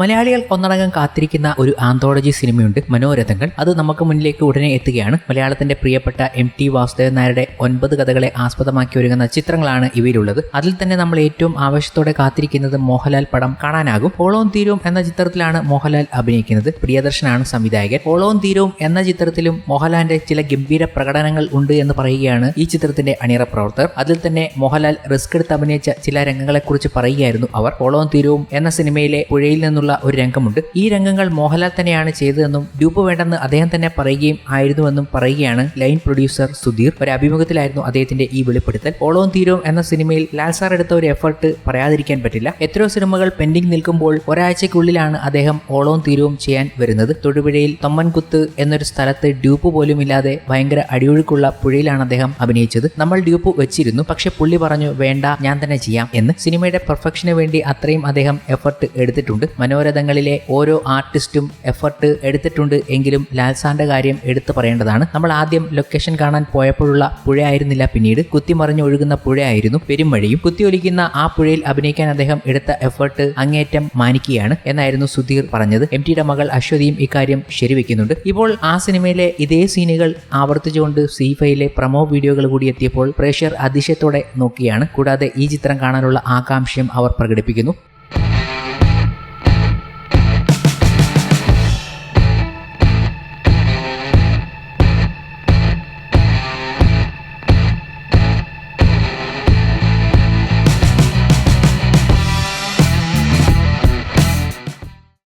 മലയാളികൾ ഒന്നടങ്കം കാത്തിരിക്കുന്ന ഒരു ആന്തോളജി സിനിമയുണ്ട് മനോരഥങ്ങൾ. അത് നമുക്ക് മുന്നിലേക്ക് ഉടനെ എത്തുകയാണ്. മലയാളത്തിന്റെ പ്രിയപ്പെട്ട എം ടി വാസുദേവൻ നായരുടെ ഒൻപത് കഥകളെ ആസ്പദമാക്കി ഒരുങ്ങുന്ന ചിത്രങ്ങളാണ് ഇവയിലുള്ളത്. അതിൽ തന്നെ നമ്മൾ ഏറ്റവും ആവേശത്തോടെ കാത്തിരിക്കുന്നത് മോഹൻലാൽ പടം കാണാനാകും. ഓളവും തീരവും എന്ന ചിത്രത്തിലാണ് മോഹൻലാൽ അഭിനയിക്കുന്നത്. പ്രിയദർശനാണ് സംവിധായകൻ. ഓളവും തീരവും എന്ന ചിത്രത്തിലും മോഹൻലാലിന്റെ ചില ഗംഭീര പ്രകടനങ്ങൾ ഉണ്ട് എന്ന് പറയുകയാണ് ഈ ചിത്രത്തിന്റെ അണിയറ പ്രവർത്തകർ. അതിൽ തന്നെ മോഹൻലാൽ റിസ്ക് എടുത്ത് അഭിനയിച്ച ചില രംഗങ്ങളെക്കുറിച്ച് പറയുകയായിരുന്നു അവർ. ഓളവും തീരവും എന്ന സിനിമയിലെ പുഴയിൽ നിന്നുള്ള ഒരു രംഗമുണ്ട്. ഈ രംഗങ്ങൾ മോഹൻലാൽ തന്നെയാണ് ചെയ്തതെന്നും ഡ്യൂപ്പ് വേണ്ടെന്ന് അദ്ദേഹം തന്നെ പറയുകയും ആയിരുന്നുവെന്നും പറയുകയാണ് ലൈൻ പ്രൊഡ്യൂസർ സുധീർ. ഒരു അഭിമുഖത്തിലായിരുന്നു അദ്ദേഹത്തിന്റെ ഈ വെളിപ്പെടുത്തൽ. ഓളവും തീരവും എന്ന സിനിമയിൽ ലാൽ സാർ എടുത്ത ഒരു എഫർട്ട് പറയാതിരിക്കാൻ പറ്റില്ല. എത്രയോ സിനിമകൾ പെൻഡിംഗ് നിൽക്കുമ്പോൾ ഒരാഴ്ചയ്ക്കുള്ളിലാണ് അദ്ദേഹം ഓളവും തീരവും ചെയ്യാൻ വരുന്നത്. തൊടുപുഴയിൽ തൊമ്മൻകുത്ത് എന്നൊരു സ്ഥലത്ത് ഡ്യൂപ്പ് പോലും ഇല്ലാതെ ഭയങ്കര അടിയൊഴുക്കുള്ള പുഴയിലാണ് അദ്ദേഹം അഭിനയിച്ചത്. നമ്മൾ ഡ്യൂപ്പ് വെച്ചിരുന്നു പക്ഷെ പുള്ളി പറഞ്ഞു വേണ്ട ഞാൻ തന്നെ ചെയ്യാം എന്ന്. സിനിമയുടെ പെർഫെക്ഷന് വേണ്ടി അത്രയും അദ്ദേഹം എഫർട്ട് എടുത്തിട്ടുണ്ട്. മനോരഥങ്ങളിലെ ഓരോ ആർട്ടിസ്റ്റും എഫർട്ട് എടുത്തിട്ടുണ്ട് എങ്കിലും ലാൽസാന്റെ കാര്യം എടുത്തു പറയേണ്ടതാണ്. നമ്മൾ ആദ്യം ലൊക്കേഷൻ കാണാൻ പോയപ്പോഴുള്ള പുഴയായിരുന്നില്ല പിന്നീട്. കുത്തിമറിഞ്ഞ് ഒഴുകുന്ന പുഴയായിരുന്നു പെരുമഴയും കുത്തിയൊലിക്കുന്ന ആ പുഴയിൽ അഭിനയിക്കാൻ അദ്ദേഹം എടുത്ത എഫർട്ട് അങ്ങേറ്റം മാനിക്കുകയാണ് എന്നായിരുന്നു സുധീർ പറഞ്ഞത്. എം ടിയുടെ മകൾ അശ്വതിയും ഇക്കാര്യം ശരിവെക്കുന്നുണ്ട്. ഇപ്പോൾ ആ സിനിമയിലെ ഇതേ സീനുകൾ ആവർത്തിച്ചുകൊണ്ട് സീഫയിലെ ഫൈയിലെ പ്രമോ വീഡിയോകൾ കൂടി എത്തിയപ്പോൾ പ്രേക്ഷകർ അതിശയത്തോടെ നോക്കിയാണ്. കൂടാതെ ഈ ചിത്രം കാണാനുള്ള ആകാംക്ഷയും അവർ പ്രകടിപ്പിക്കുന്നു.